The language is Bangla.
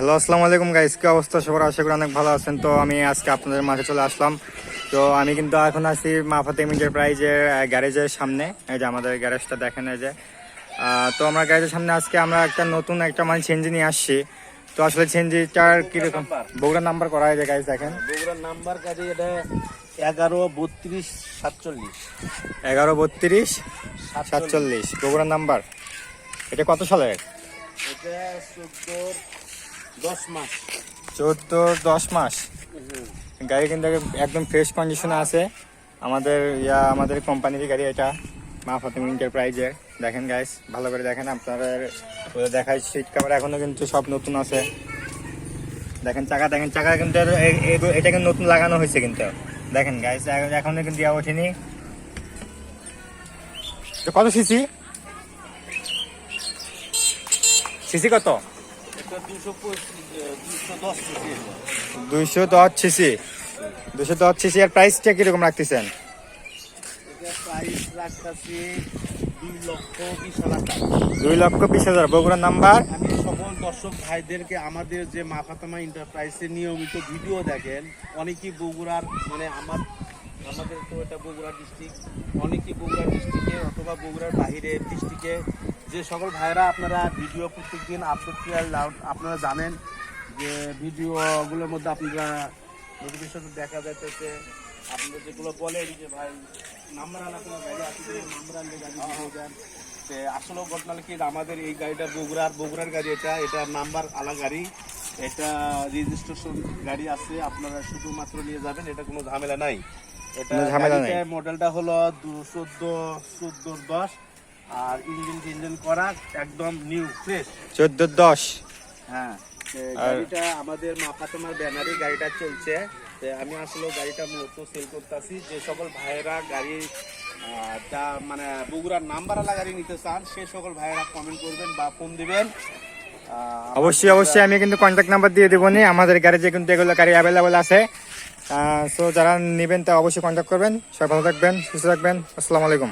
হ্যালো আসসালামু আলাইকুম গাইস কি অবস্থা? সবার আশা করি অনেক ভালো আছেন। তো আমি আজকে আপনাদের মাঠে চলে আসলাম। তো আমি কিন্তু এখন আছি মাফাতে এন্টারপ্রাইজের গ্যারেজের সামনে। এই যে আমাদের গ্যারেজটা দেখেন এই যে। তো আমরা গ্যারেজের সামনে আজকে আমরা একটা নতুন একটা মানে চেঞ্জি নিয়ে আসছি। তো আসলে চেঞ্জিটার কীরকম? বগুড়া নাম্বার করা হয়েছে গাইস দেখেন। বগুড়ার নাম্বার কাজে এটা এগারো বত্রিশ সাতচল্লিশ। এগারো বত্রিশ সাতচল্লিশ। বগুড়া নাম্বার এটা কত সালের? এটা চোদ্দ দশ মাস। চোদ্দ, দশ মাস। গাড়ি কিন্তু একদম ফ্রেশ কন্ডিশনে আছে। আমাদের ইয়া, আমাদের কোম্পানির গাড়ি এটা, মা ফাতিম এন্টারপ্রাইজের দেখেন গাইস ভালো করে দেখেন, আপনাদের দেখায় সিট কাভার এখনও কিন্তু সব নতুন আছে। দেখেন চাকা দেখেন চাকা কিন্তু এটা কিন্তু নতুন লাগানো হয়েছে কিন্তু। দেখেন গাইস এখনও কিন্তু ইয়া ওঠেনি। কত সিসি সিসি কত? দুইশো দশ সিসি। দুশো দশ সিসি এর প্রাইসটা কীরকম রাখতেছেন? দুই লক্ষ বিশ হাজার দুই লক্ষ বিশ হাজার বগুড়ার নাম্বার? আমি সকল দর্শক ভাইদেরকে আমাদের যে মাফাতামা এন্টারপ্রাইজের নিয়মিত ভিডিও দেখেন অনেকেই বগুড়ার মানে আমার আমাদের তো এটা বগুড়া ডিস্ট্রিক্ট অনেকেই বগুড়া ডিস্ট্রিক্টে অথবা বগুড়ার বাহিরের ডিস্ট্রিক্টে যে সকল ভাইরা আপনারা ভিডিও প্রত্যেকদিন আপলোড আপনারা জানেন যে ভিডিওগুলোর মধ্যে আপনারা নোটিফিকেশন দেখা যাচ্ছে আপনারা যেগুলো বলেন যে ভাই নাম্বার আনা কোনো গাড়ি আছে নাম্বার আনলে গাড়ি দেন তে আসলে ঘটনা কি আমাদের এই গাড়িটা বগুড়ার বগুড়ার গাড়ি এটা এটা নাম্বার আলা গাড়ি। এটা রেজিস্ট্রেশন গাড়ি আছে আপনারা শুধুমাত্র নিয়ে যাবেন এটা কোনো ঝামেলা নাই। এটা মডেলটা হলো চোদ্দ চোদ্দ দশ। আর ইঞ্জিন টিঞ্জিন করা একদম নিউ ফ্রেশ চোদ্দ দশ। হ্যাঁ গাড়িটা আমাদের ব্যানারে গাড়িটা চলছে আমি আসলে গাড়িটা মূলত সেল করতেছি। যে সকল ভাইয়েরা গাড়ি যা মানে বগুড়ার নাম্বার আলা গাড়ি নিতে চান সে সকল ভাইয়েরা কমেন্ট করবেন বা ফোন দিবেন। অবশ্যই অবশ্যই আমি কিন্তু কন্ট্যাক্ট নাম্বার দিয়ে দেবো নি। আমাদের গ্যারেজে কিন্তু এগুলো গাড়ি অ্যাভেলেবল আছে। সো যারা নেবেন তা অবশ্যই কন্ট্যাক্ট করবেন। সবাই ভালো থাকবেন সুস্থ থাকবেন। আসসালামু আলাইকুম।